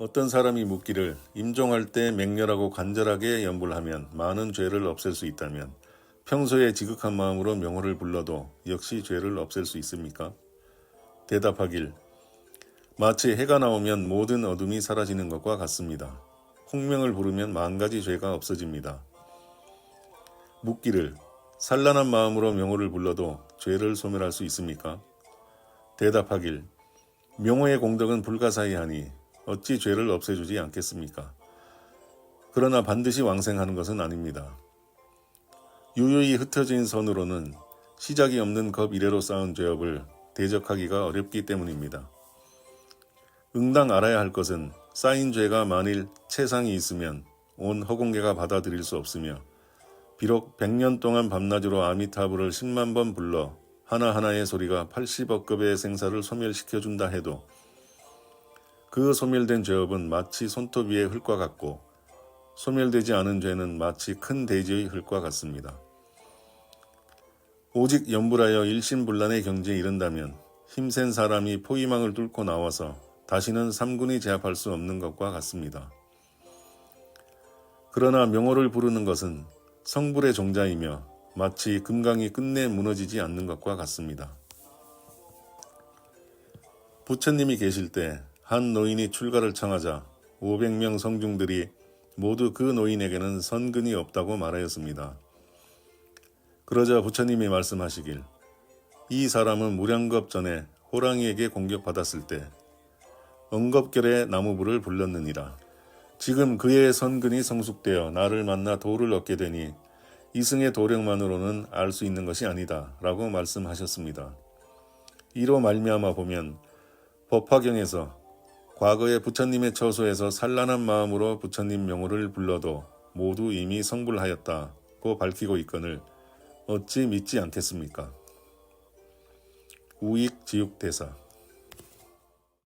어떤 사람이 묻기를 임종할 때 맹렬하고 간절하게 연불 하면 많은 죄를 없앨 수 있다면 평소에 지극한 마음으로 명호를 불러도 역시 죄를 없앨 수 있습니까? 대답하길 마치 해가 나오면 모든 어둠이 사라지는 것과 같습니다. 홍명을 부르면 만 가지 죄가 없어집니다. 묻기를 산란한 마음으로 명호를 불러도 죄를 소멸할 수 있습니까? 대답하길 명호의 공덕은 불가사의하니 어찌 죄를 없애주지 않겠습니까? 그러나 반드시 왕생하는 것은 아닙니다. 유유히 흩어진 선으로는 시작이 없는 겁 이래로 쌓은 죄업을 대적하기가 어렵기 때문입니다. 응당 알아야 할 것은 쌓인 죄가 만일 채상이 있으면 온 허공계가 받아들일 수 없으며 비록 100년 동안 밤낮으로 아미타불을 10만 번 불러 하나하나의 소리가 80억 급의 생사를 소멸시켜준다 해도 그 소멸된 죄업은 마치 손톱 위의 흙과 같고 소멸되지 않은 죄는 마치 큰 대지의 흙과 같습니다. 오직 연불하여 일심불란의 경지에 이른다면 힘센 사람이 포위망을 뚫고 나와서 다시는 삼군이 제압할 수 없는 것과 같습니다. 그러나 명호를 부르는 것은 성불의 종자이며 마치 금강이 끝내 무너지지 않는 것과 같습니다. 부처님이 계실 때 한 노인이 출가를 청하자 500명 성중들이 모두 그 노인에게는 선근이 없다고 말하였습니다. 그러자 부처님이 말씀하시길 이 사람은 무량겁 전에 호랑이에게 공격받았을 때 엉겁결에 나무불을 불렀느니라. 지금 그의 선근이 성숙되어 나를 만나 도를 얻게 되니 이승의 도력만으로는 알 수 있는 것이 아니다. 라고 말씀하셨습니다. 이로 말미암아 보면 법화경에서 과거에 부처님의 처소에서 산란한 마음으로 부처님 명호를 불러도 모두 이미 성불하였다고 밝히고 있거늘 어찌 믿지 않겠습니까? 우익지육대사